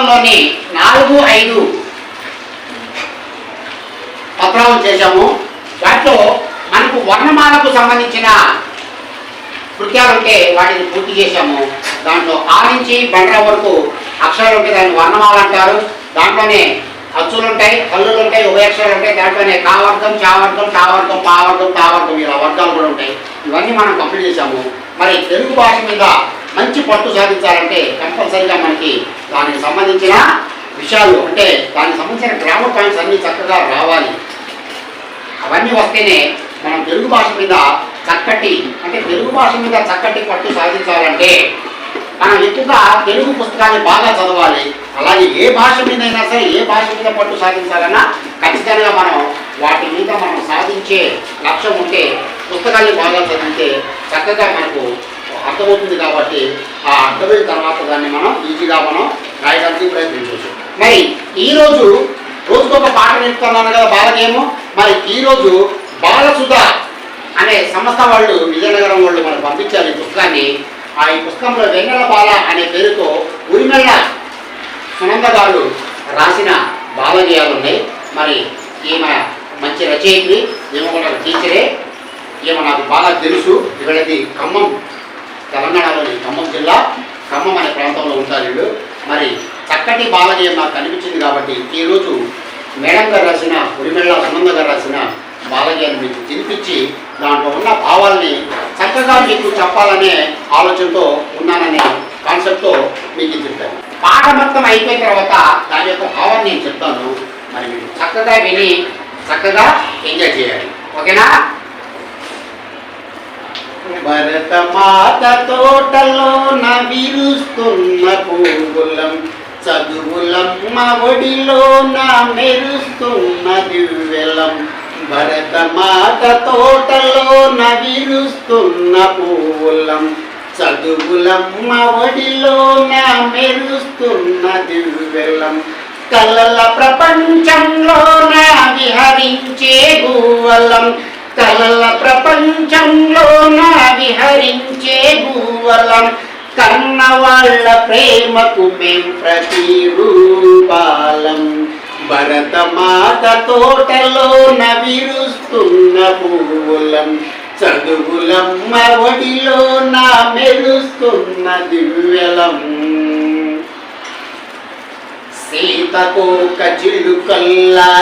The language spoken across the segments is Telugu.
పుస్తకంలోని నాలుగు ఐదు పత్రాలు చేశాము. వాటిలో మనకు వర్ణమాలకు సంబంధించిన కృత్యాలు ఉంటే వాటిని పూర్తి చేశాము. దాంట్లో ఆ నుంచి బండ్ర వరకు అక్షరాలు ఉంటాయి దాన్ని వర్ణమాల అంటారు. దాంట్లోనే అచ్చులు ఉంటాయి హల్లులు ఉంటాయి ఉభయక్షరాలు ఉంటాయి. దాంట్లోనే కావర్గం చావర్గం టావర్గం పావర్గం తావర్గం ఇలా వర్గాలు కూడా ఉంటాయి. ఇవన్నీ మనం కంప్లీట్ చేశాము. మరి తెలుగు భాష మీద మంచి పట్టు సాధించాలంటే కంపల్సరిగా మనకి దానికి సంబంధించిన విషయాలు అంటే దానికి సంబంధించిన గ్రామ పాయింట్స్ అన్నీ చక్కగా రావాలి. అవన్నీ వస్తేనే మనం తెలుగు భాష మీద చక్కటి అంటే తెలుగు భాష మీద చక్కటి పట్టు సాధించాలంటే మనం ఎక్కువగా తెలుగు పుస్తకాన్ని బాగా చదవాలి. అలాగే ఏ భాష మీద అయినా సరే ఏ భాష మీద పట్టు సాధించాలన్నా ఖచ్చితంగా మనం వాటి మీద మనం సాధించే లక్ష్యం ఉంటే పుస్తకాన్ని బాగా చదివితే చక్కగా మనకు అర్థమవుతుంది కాబట్టి ఆ అర్థమైన తర్వాత దాన్ని మనం ఈజీగా మనం రాయడానికి ప్రయత్నించవచ్చు. మరి ఈరోజు రోజుకొక పాట నేర్పుతున్నాను కదా బాలకేమో? మరి ఈరోజు బాలసుధ అనే సంస్థ వాళ్ళు విజయనగరం వాళ్ళు మనకు పంపించారు ఈ పుస్తకాన్ని. ఆ ఈ పుస్తకంలో వెన్నెల బాల అనే పేరుతో ఉరిమెళ్ళ సునంద గారు రాసిన బాలగేయాలు ఉన్నాయి. మరి ఈమె మంచి రచయిత్రి ఈమె కూడా టీచరే. ఈమె నాకు బాగా తెలుసు. ఇవాళది ఖమ్మం తెలంగాణలోని ఖమ్మం జిల్లా ఖమ్మం అనే ప్రాంతంలో ఉంటారు వీళ్ళు. మరి చక్కటి బాలయ్య నాకు కనిపించింది కాబట్టి ఈరోజు మేడం గారు రాసిన ఉరిమెళ్ళ సునంద గారు రాసిన బాలయ్యను మీకు తినిపించి దాంట్లో ఉన్న భావాల్ని చక్కగా మీకు చెప్పాలనే ఆలోచనతో ఉన్నాననే కాన్సెప్ట్తో మీకు ఇది చెప్పాను. పాట మొత్తం అయిపోయిన తర్వాత దాని యొక్క భావాన్ని నేను చెప్తాను. మరి మీరు చక్కగా విని చక్కగా ఎంజాయ్ చేయాలి. ఓకేనా? భరత మాత తోటలో నవిరుస్తున్న పువ్వులం చదువులమ్మ ఒడిలో నా మెరుస్తున్న దివ్యలం. భరత మాత తోటలో నవిరుస్తున్న పువ్వులం చదువులమ్మ ఒడిలో నా మెరుస్తున్న దివ్యలం. కలల ప్రపంచంలో నా విహరించే గువ్వలం కలల ప్రపంచంలో నా విహరించే భూవలం కన్న వాళ్ళ ప్రేమకు మేం ప్రతిరూపాలం. భరత మాత తోటలో నవిరుస్తున్న పువ్వులం చదువులమ్మ ఒడిలో నా మెరుస్తున్న దివ్యలం సీతకోక చిలుకల్లారిమని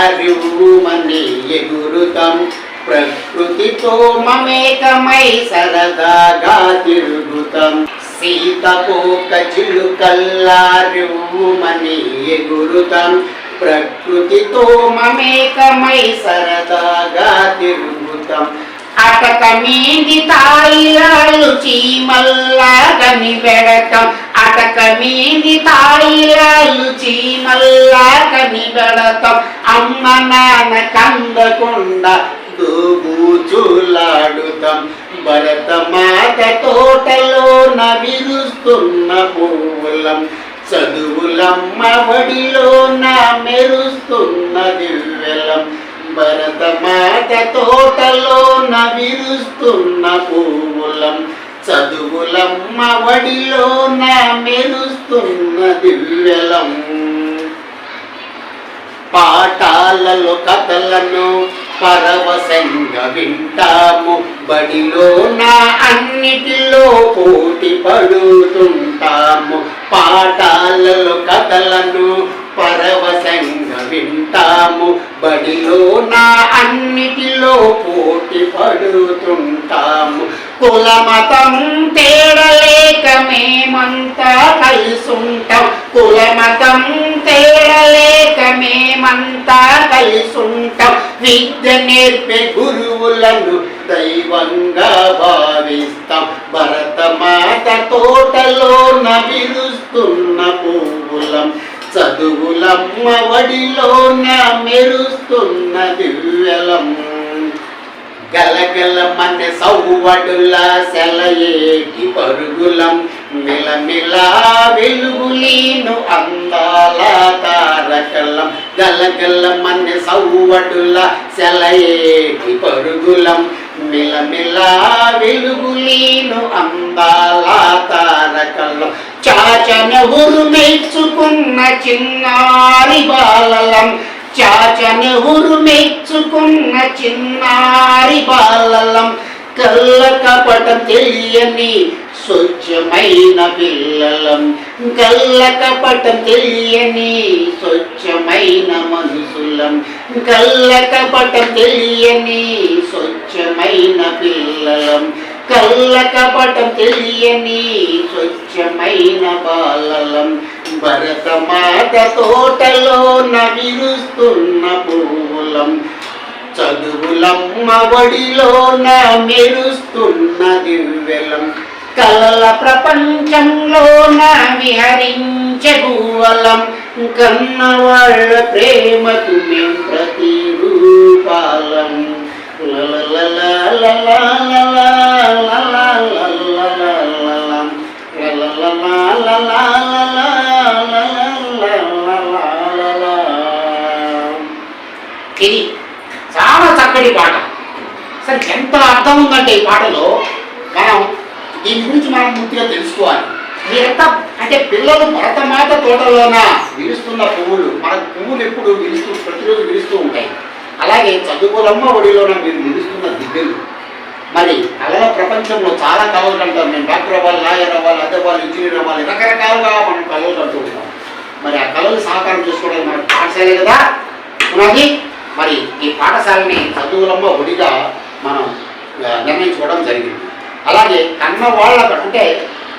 ఎగురుతాం ప్రకృతితో మమేకమై సరదాగా తిరుగుతాం సీతకోక చిలుకల్లారిమని ఎగురుతాం. ప్రకృతితో మమేకమై సరదాగా తిరుగుతాం అటక మీది తాయిలాలు చీమల్లాగని పెడతాం అటక మీది తాయిలాలు చీమల్లాగని పెడతాం అమ్మ నాన్న కందకుండా దూబూచులాడుతాం భరత మాత తోటలో నవిరుస్తున్న పూలం చదువులమ్మ వడిలో నా మెరుస్తున్న దివ్యలం. భరత మాత తోటలో నవిరుస్తున్న పూలం చదువులమ్మ వడిలో నా మెరుస్తున్న దివ్యలం. పాఠాలలో కథలను పరవశంగా వింటాము బడిలో నా అన్నిటిలో పోటీ పడుతుంటాము. పాఠాలలో కథలను పరవశంగా వింటాము బడిలో నా అన్నిటిలో పోటీ పడుతుంటాము. కుల మతం తేడలేక మేమంతా కలుసుంటాం. కుల మతం తేడలేక మేమంతా కలుసుంటాం. విద్య నేర్పే గురువులను దైవంగా భావిస్తాం. భరతమాత తోటలో నవిరుస్తున్న పువ్వులం చదువులమ్మ వడిలో మెరుస్తున్న దివ్యలం. గలగల మన సౌవడుల సెలయేటి పరుగులం మిలమిలా వెలుగులీను అందాల తారకలం గలగల మన సౌవడుల సెలయేటి పరుగులం. మిలమిలా వెలుగులీను అందాల తారకలం చాచన ఊరు మెచ్చుకున్న చిన్నారి బాలలం. చాచన ఊరు మెచ్చుకున్న చిన్నారి బాలలం. కళ్ళ కపటం తెలియని స్వచ్ఛమైన పిల్లలం. గల్ల కపటం తెలియని స్వచ్ఛమైన మనుషులం గల్ల కపటం తెలియని స్వచ్ఛమైన పిల్లలం. కళ్ళ కపటం తెలియని స్వచ్ఛమైన బాలలం. భరతమాత తోటలో నవిరుస్తున్న పూలం. చదువులమ్మ ఒడిలోన మెరుస్తున్న దివ్యలం. కలల ప్రపంచంలోన విహరించే గువ్వలం కన్నవాళ్ళ ప్రేమకు మేం ప్రతిరూపాలం. ఇది చాలా చక్కటి పాట. అసలు ఎంత అర్థం ఉందంటే ఈ పాటలో దీని గురించి మనం పూర్తిగా తెలుసుకోవాలి మీరంతా అంటే పిల్లలు భరతమాత తోటలోన విరుస్తున్న పువ్వులు మన పువ్వులు ఎప్పుడు విరుస్తూ ప్రతిరోజు విరుస్తూ ఉంటాయి. అలాగే చదువులమ్మ ఒడిలోన మీరు నిలుస్తున్న దిగ్గలు మరి అలా ప్రపంచంలో చాలా కళలు అంటారు. మేము డాక్టర్ అవ్వాలి లాయర్ అవ్వాలి అదే అవ్వాలి ఇంజనీర్ అవ్వాలి రకరకాలుగా మనం కళలు అంటూ ఉంటాం. మరి ఆ కళలు సహకారం చేసుకోవడానికి మనకు పాఠశాలే కదా. ఉన్నది మరి ఈ పాఠశాలని చదువులమ్మ ఒడిగా మనం నిర్ణయించుకోవడం జరిగింది. అలాగే కన్న వాళ్ళ అంటే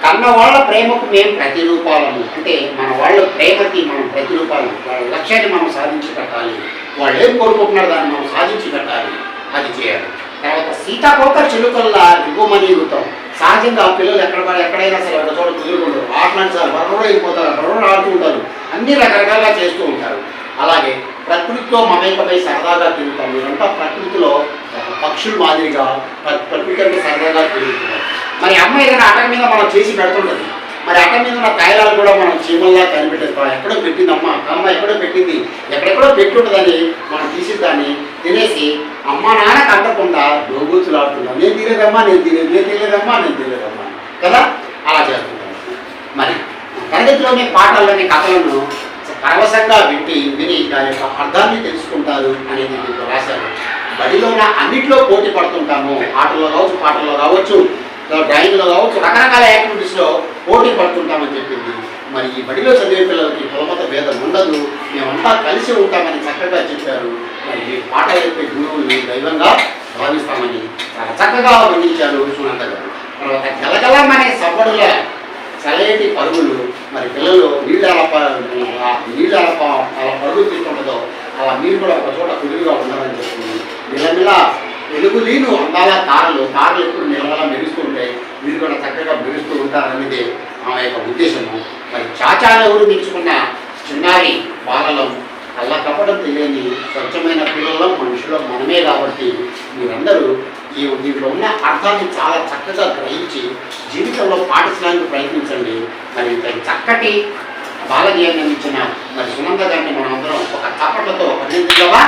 కన్న వాళ్ళ ప్రేమకు మేము ప్రతిరూపాలము. అంటే మన వాళ్ళ ప్రేమకి మనం ప్రతిరూపాలు వాళ్ళ లక్ష్యాన్ని మనం సాధించి పెట్టాలి వాళ్ళు ఏం కోరుకుంటున్నారు దాన్ని మనం సాధించి పెట్టాలి అది చేయాలి. తర్వాత సీతాకోక చిలుకల్లా దిగుమని యుగం సహజంగా ఆ పిల్లలు ఎక్కడ ఎక్కడైనా సరే ఒక చోట కుదురుకుంటారు ఆటలాంటి సార్ బర్రలో అయిపోతారు బర్రలో ఆడుతూ ఉంటారు అన్ని రకరకాలుగా చేస్తూ ఉంటారు అలాగే ప్రకృతితో మమేకమై సరదాగా తిరుగుతాం మీరంతా ప్రకృతిలో పక్షుల మాదిరిగా ప్ర- ప్రకృతి సరదాగా మరి అమ్మ ఏదైనా అటక మీద మనం చేసి పెడుతుంటుంది. మరి అటక మీద ఉన్న కాయలాలు కూడా మనం చీమల్లా కనిపెట్టేస్తాం ఎక్కడో పెట్టింది అమ్మ అమ్మ ఎక్కడో పెట్టింది. ఎక్కడెక్కడో పెట్టుంటుందని మనం తీసి దాన్ని తినేసి అమ్మ నాన్న కంటకుండా డోగూచులాడుతున్నాం నేను తినేదమ్మా నేను తినేది నేను తినేదమ్మా నేను తినేదమ్మా కదా? అలా చేస్తుంటాను మరి తరగతిలోని పాటల్లోని కథలను పరవశంగా వింటి విని దాని యొక్క అర్థాన్ని తెలుసుకుంటారు అనేది మీకు రాశారు బడిలోనే? అన్నింటిలో పోటీ పడుతుంటాము. ఆటల్లో కావచ్చు పాటల్లో కావచ్చు డ్రాయింగ్లో కావచ్చు రకరకాల యాక్టివిటీస్లో పోటీ పడుతుంటామని చెప్పింది. మరి ఈ బడిలో చదివే పిల్లలకి కులమత భేదం ఉండదు. మేమంతా కలిసి ఉంటామని చక్కగా చెప్పారు. మరి ఈ పాట చెప్పే గురువుని దైవంగా భావిస్తామని చాలా చక్కగా వర్ణించారు సునంద గారు. తర్వాత గలగలమనే సపడుల చల్లటి పరుగులు మరి పిల్లలు నీళ్ళు ఎలా నీళ్ళు ఎలా అలా పరుగులు తీసుకుంటుందో అలా మీరు కూడా ఒక చోట కుదురుగా ఉండాలని చెప్పింది నిలమిలా వెలుగు లీను అందాల తారలు తారలు ఎప్పుడు నిలవలా మెరుస్తూ ఉంటాయి మీరు కూడా చక్కగా మెరుస్తూ ఉంటారనేది ఆమె యొక్క ఉద్దేశము. మరి చాచాల ఎవరు తెచ్చుకున్న చిన్నారి బాలలం అలా కప్పడం తెలియని స్వచ్ఛమైన పిల్లలం మనుషులు మనమే కాబట్టి మీరందరూ ఈ దీంట్లో ఉన్న అర్థాన్ని చాలా చక్కగా గ్రహించి జీవితంలో పాటించడానికి ప్రయత్నించండి. మరి ఇంత చక్కటి బాలజీవనం ఇచ్చిన మరి సునంద గారిని మనం అందరం ఒక చప్పట్లతో అభినందించవా